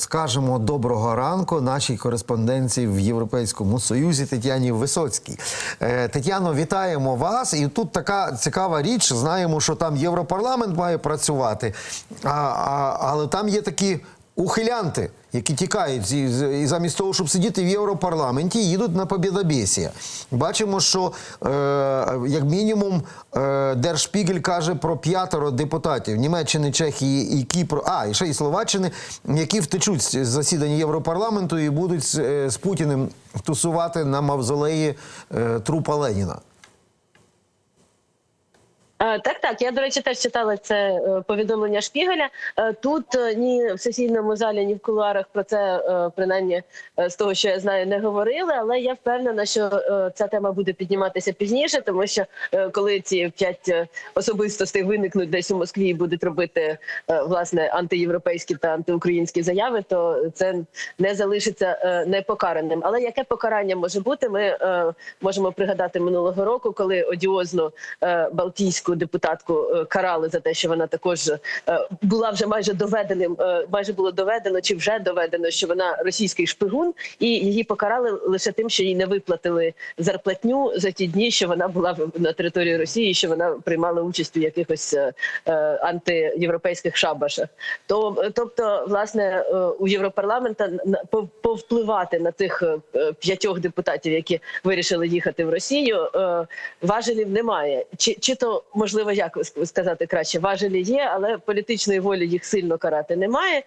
Скажемо доброго ранку нашій кореспонденції в Європейському Союзі Тетяні Висоцькій. Е, Тетяно, вітаємо вас. І тут така цікава річ. Знаємо, що там Європарламент має працювати, а, а, але там є такі ухилянти, які тікають і замість того, щоб сидіти в Європарламенті, їдуть на Побєдобєсія. Бачимо, що е, як мінімум е, Держшпігель каже про п'ятеро депутатів Німеччини, Чехії і Кіпру, а і ще й Словаччини, які втечуть з засідання Європарламенту і будуть з, е, з Путіним тусувати на мавзолеї е, трупа Леніна. Е, Так, так. Я до речі теж читала це е, повідомлення Шпігеля. Е, Тут ні в сесійному залі, ні в кулуарах про це принаймні з того, що я знаю, не говорили. Але я впевнена, що ця тема буде підніматися пізніше, тому що коли ці п'ять особистостей виникнуть десь у Москві і будуть робити власне антиєвропейські та антиукраїнські заяви, то це не залишиться непокараним. Але яке покарання може бути? Ми можемо пригадати минулого року, коли одіозну е, балтійську депутатку е, карали за те, що вона також е, була вже майже доведеним, е, майже було доведено чи вже доведено, що вона російський шпигун, і її покарали лише тим, що їй не виплатили зарплатню за ті дні, що вона була на території Росії, що вона приймала участь у якихось антиєвропейських шабашах. То тобто, власне, у Європарламента повпливати на тих п'ятьох депутатів, які вирішили їхати в Росію, важелів немає. Чи, чи то можливо як сказати краще, важелі є, але політичної волі їх сильно карати немає.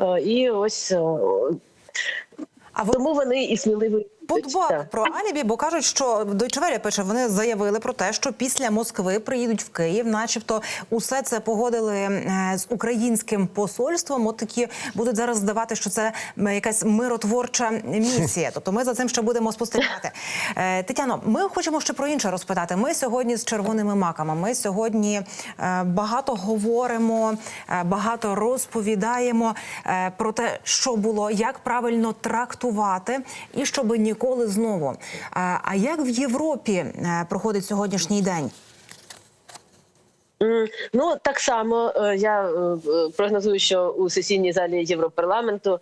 Е, І ось А тому вони і сміливі. Подбали про алібі, бо кажуть, що Welle пише, вони заявили про те, що після Москви приїдуть в Київ, начебто, усе це погодили е, з українським посольством. От такі будуть зараз здавати, що це якась миротворча місія. Тобто, ми за цим ще будемо спостерігати. Е, Тетяно, ми хочемо ще про інше розпитати. Ми сьогодні з червоними маками. Ми сьогодні е, багато говоримо, багато розповідаємо про те, що було, як правильно трактувати, і щоб ніколи знову. А як в Європі е, проходить сьогоднішній день? Ну так само е, я е, е, прогнозую, що у сесійній залі Європарламенту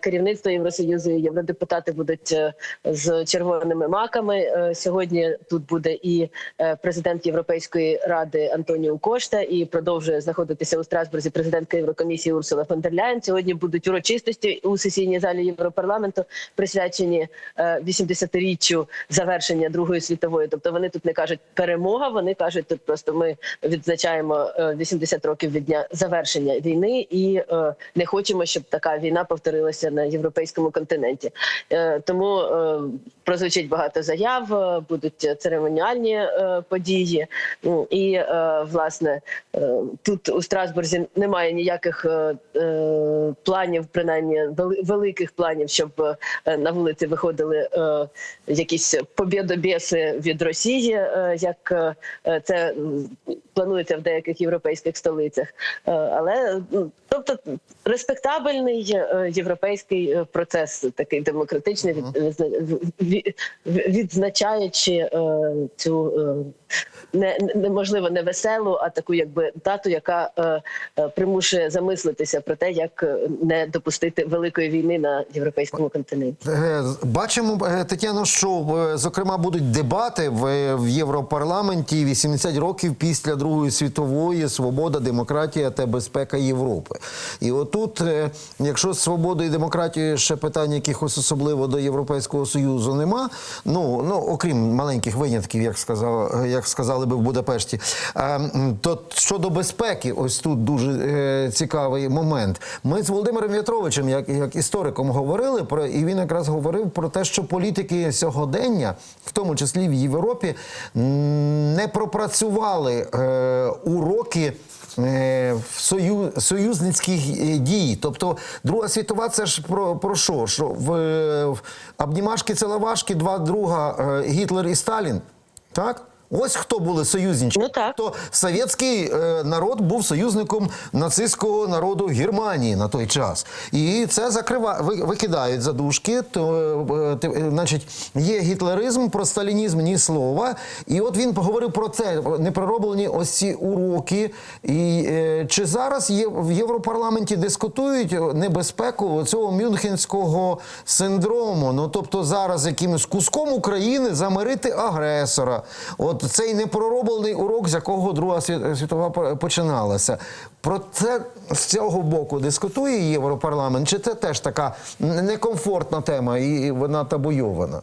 керівництво Євросоюзу і євродепутати будуть з червоними маками. Сьогодні тут буде і президент Європейської ради Антоніо Кошта, і продовжує знаходитися у Страсбурзі президентка Єврокомісії Урсула фон дер Ляєн. Сьогодні будуть урочистості у сесійній залі Європарламенту, присвячені е, 80-річчю завершення Другої світової. Тобто вони тут не кажуть перемога, вони кажуть тут просто ми відзначаємо е, 80 років від дня завершення війни і е, не хочемо, щоб така війна повторилася на європейському континенті. Е, Тому е, прозвучить багато заяв, е, будуть церемоніальні е, події. Ну, І е, власне е, тут у Страсбурзі немає ніяких е, е, планів, принаймні великих планів, щоб е, на вулиці виходили е, якісь побєдобєси від Росії, е, як е, це планується в деяких європейських столицях. Е, Але ну, тобто респектабельний е, європейський е, процес, такий демократичний, від, відзна- ві- ві- відзначаючи цю не, не можливо не веселу, а таку якби дату, яка примушує замислитися про те, як не допустити великої війни на європейському континенті. Бачимо, Тетяно, що зокрема будуть дебати в, в Європарламенті 80 років після Другої світової свобода, демократія та безпека Європи. І отут, е, якщо з свободою і демократією ще питань якихось особливо до Європейського Союзу нема, ну, ну окрім маленьких винятків, як сказав, як сказали би в Будапешті, то щодо безпеки, ось тут дуже е, цікавий момент. Ми з Володимиром В'ятровичем, як, як істориком, говорили про, і він якраз говорив про те, що політики сьогодення, в тому числі в Європі, не пропрацювали е, уроки. е, сою, союзницьких е, дій, тобто Друга світова, це ж про, про що? Що в, е, в обнімашки, целовашки, два друга е, Гітлер і Сталін, так? Ось хто були союзнички. Ну, так. То совєтський е, народ був союзником нацистського народу Германії на той час. І це закрива... викидають задушки. То, е, е, значить, є гітлеризм, про сталінізм ні слова. І от він поговорив про це, непророблені ось ці уроки. І е, чи зараз є в Європарламенті дискутують небезпеку цього мюнхенського синдрому? Ну тобто зараз якимось куском України замирити агресора. От цей непророблений урок, з якого Друга світова по- починалася. Про це з цього боку дискутує Європарламент? Чи це теж така некомфортна тема і вона табуйована?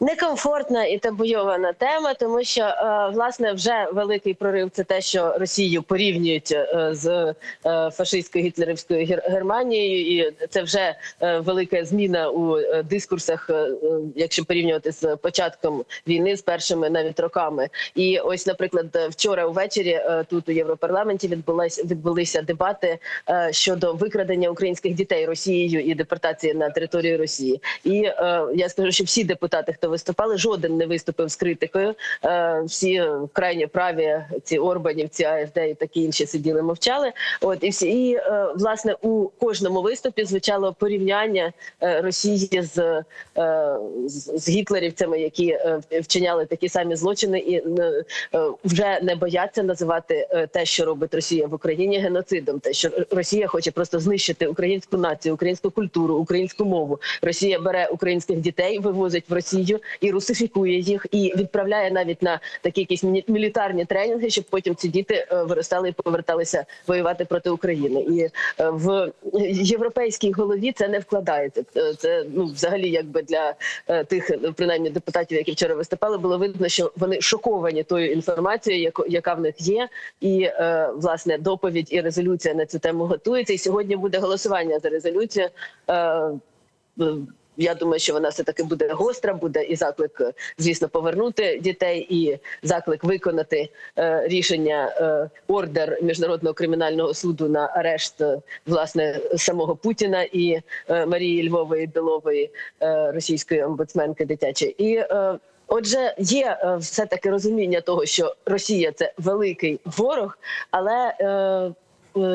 Некомфортна і табуйована тема, тому що е, власне вже великий прорив це те, що Росію порівнюють е, з е, фашистською гітлерівською Гер- Германією, і це вже велика зміна у дискурсах, якщо порівнювати з початком війни, з першими навіть роками. І ось, наприклад, вчора увечері тут у Європарламенті відбулась відбулися дебати щодо викрадення українських дітей Росією і депортації на територію Росії. І я скажу, що всі депутати, хто виступали, жоден не виступив з критикою. Е, всі крайні праві, ці Орбанівці, АФД і такі інші сиділи, мовчали. От і всі і е, власне у кожному виступі звучало порівняння е, Росії з, з, гітлерівцями, які вчиняли такі самі злочини, і вже не бояться називати те, що робить Росія в Україні, геноцидом. Те, що Росія хоче просто знищити українську націю, українську культуру, українську мову. Росія бере українських дітей, вивозить в Росію і русифікує їх, і відправляє навіть на такі якісь мілітарні тренінги, щоб потім ці діти е, виростали і поверталися воювати проти України. І е, в європейській голові це не вкладається. Е, Це ну взагалі, якби для тих, принаймні депутатів, які вчора виступали, було видно, що вони шоковані тою інформацією, яка в них є, і власне доповідь і резолюція на цю тему готується. І сьогодні буде голосування за резолюцію. Я думаю, що вона все таки буде гостра, буде і заклик, е, звісно, повернути дітей, і заклик виконати е, рішення е, ордер міжнародного кримінального суду на арешт е, власне самого Путіна і е, Марії Львової Білової, е, російської омбудсменки дитячої. І е, Отже, є е, все таки розуміння того, що Росія це великий ворог, але е,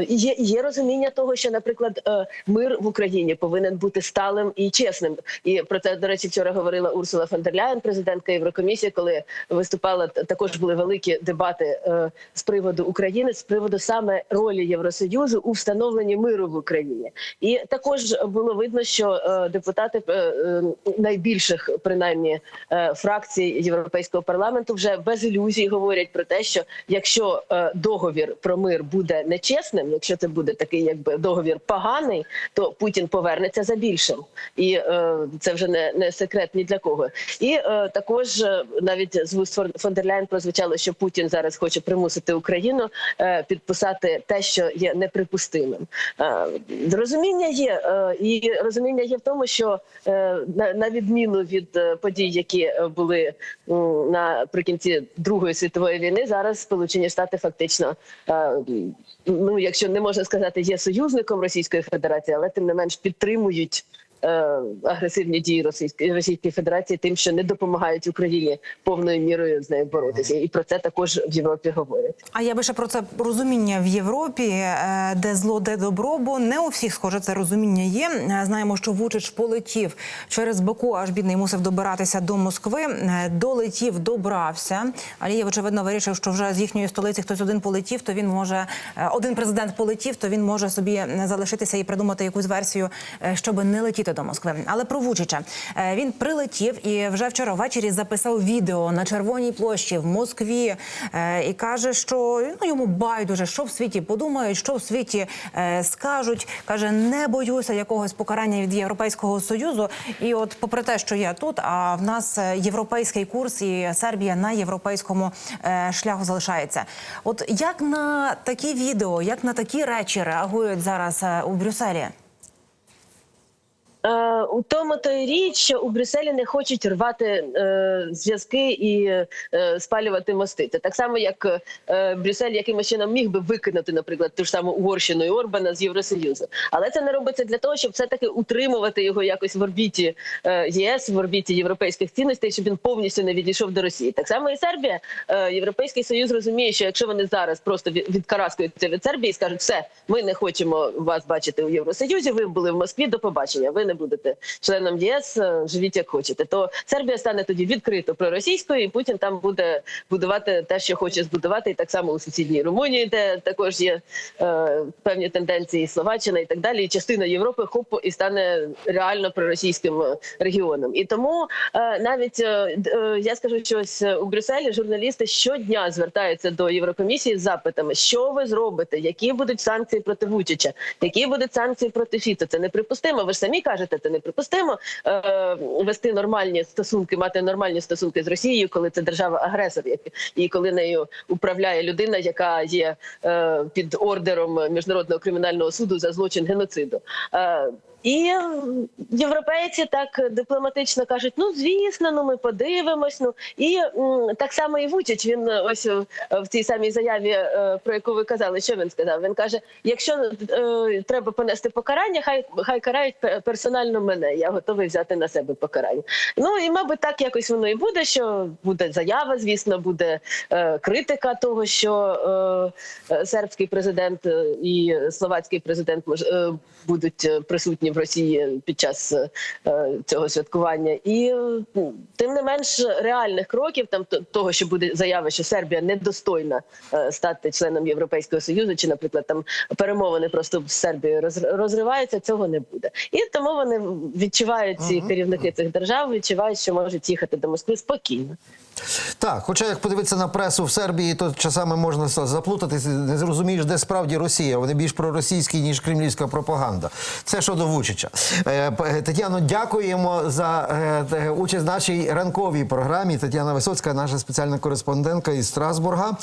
є, є розуміння того, що, наприклад, е, мир в Україні повинен бути сталим і чесним. І про це, до речі, вчора говорила Урсула фон президентка Єврокомісії, коли виступала також були великі дебати е, з приводу України, з приводу саме ролі Євросоюзу у встановленні миру в Україні. І також було видно, що е, депутати е, е, найбільших принаймні е, фракцій Європейського парламенту вже без ілюзій говорять про те, що якщо е, договір про мир буде нечесним, якщо це буде такий, якби договір поганий, то Путін повернеться за більшим, і е, це вже не, не секрет ні для кого. І е, також е, навіть з вуст Фон- дер Ляєн прозвучало, що Путін зараз хоче примусити Україну е, підписати те, що є неприпустимим. Е, розуміння є, е, і розуміння є в тому, що е, на, на відміну від е, подій, які е, були наприкінці Другої світової війни, зараз Сполучені Штати фактично, е, ну якщо не можна сказати, є союзником Російської Федерації, але тим не менш підтримують. Е, Агресивні дії Російської Російської Федерації тим, що не допомагають Україні повною мірою з нею боротися, і про це також в Європі говорять. А я би ще про це розуміння в Європі, е, де зло, де добро, бо не у всіх, схоже, це розуміння є. Е, Знаємо, що Вучич полетів через Баку, аж бідний мусив добиратися до Москви. Долетів, добрався. Алієв, очевидно, вирішив, що вже з їхньої столиці хтось один полетів, то він може один президент полетів, то він може собі залишитися і придумати якусь версію, е, щоб не летіти до Москви. Але про Вучича Е, він прилетів і вже вчора ввечері записав відео на Червоній площі в Москві е, і каже, що ну йому байдуже, що в світі подумають, що в світі е, скажуть. каже, не боюся якогось покарання від Європейського союзу. І от, попри те, що я тут, а в нас європейський курс і Сербія на європейському шляху залишається. От як на такі відео, як на такі речі реагують зараз у Брюсселі? Е, у тому то й річ, що у Брюсселі не хочуть рвати е, зв'язки і е, спалювати. Це так само, як е, Брюссель якимось чином міг би викинути, наприклад, ту ж саму Угорщину і Орбана з Євросоюзу. Але це не робиться для того, щоб все таки утримувати його якось в орбіті е, ЄС, в орбіті європейських цінностей, щоб він повністю не відійшов до Росії. Так само і Сербія. Е, Європейський союз розуміє, що якщо вони зараз просто від- відкараскуються від Сербії і скажуть, все, ми не хочемо вас бачити у Євросоюзі. Ви були в Москві. До побачення. Ви не будете членом ЄС. е, Живіть як хочете. То Сербія стане тоді відкрито проросійською, і Путін там буде будувати те, що хоче збудувати, і так само у сусідній Румунії, де також є е, певні тенденції Словаччина і так далі. І частина Європи хоп і стане реально проросійським е, регіоном. І тому е, навіть е, е, я скажу, що ось е, у Брюсселі журналісти щодня звертаються до Єврокомісії з запитами, що ви зробите, які будуть санкції проти Вучича, які будуть санкції проти Фіцо. Це неприпустимо. Ви ж самі кажете, це неприпустимо е, вести нормальні стосунки, мати нормальні стосунки з Росією, коли це держава-агресор, і коли нею управляє людина, яка є е, під ордером міжнародного кримінального суду за злочин геноциду. Е, і європейці так дипломатично кажуть: ну звісно, ну ми подивимось. Ну і м, так само і Вучич. Він е, ось е, в цій самій заяві, е, про яку ви казали, що він сказав. Він каже: якщо е, треба понести покарання, хай хай карають пе- персонально мене. Я готовий взяти на себе покарання. Ну і мабуть, так якось воно і буде. Що буде заява, звісно, буде е, критика того, що е, е, сербський президент е, і словацький президент е, будуть е, присутні в Росії під час е, цього святкування, і е, тим не менш реальних кроків, там того, що буде заява, що Сербія недостойна е, стати членом Європейського союзу, чи, наприклад, там перемовини просто Сербією роз- розриваються, цього не буде. І тому вони відчувають ці керівники цих держав, відчувають, що можуть їхати до Москви спокійно. Так, хоча як подивитися на пресу в Сербії, то часами можна заплутатися, не зрозумієш, де справді Росія. Вони більш проросійські, ніж кремлівська пропаганда. Це щодо Вучича. Е, Тетяно, дякуємо за е, участь в нашій ранковій програмі. Тетяна Висоцька, наша спеціальна кореспондентка із Страсбурга.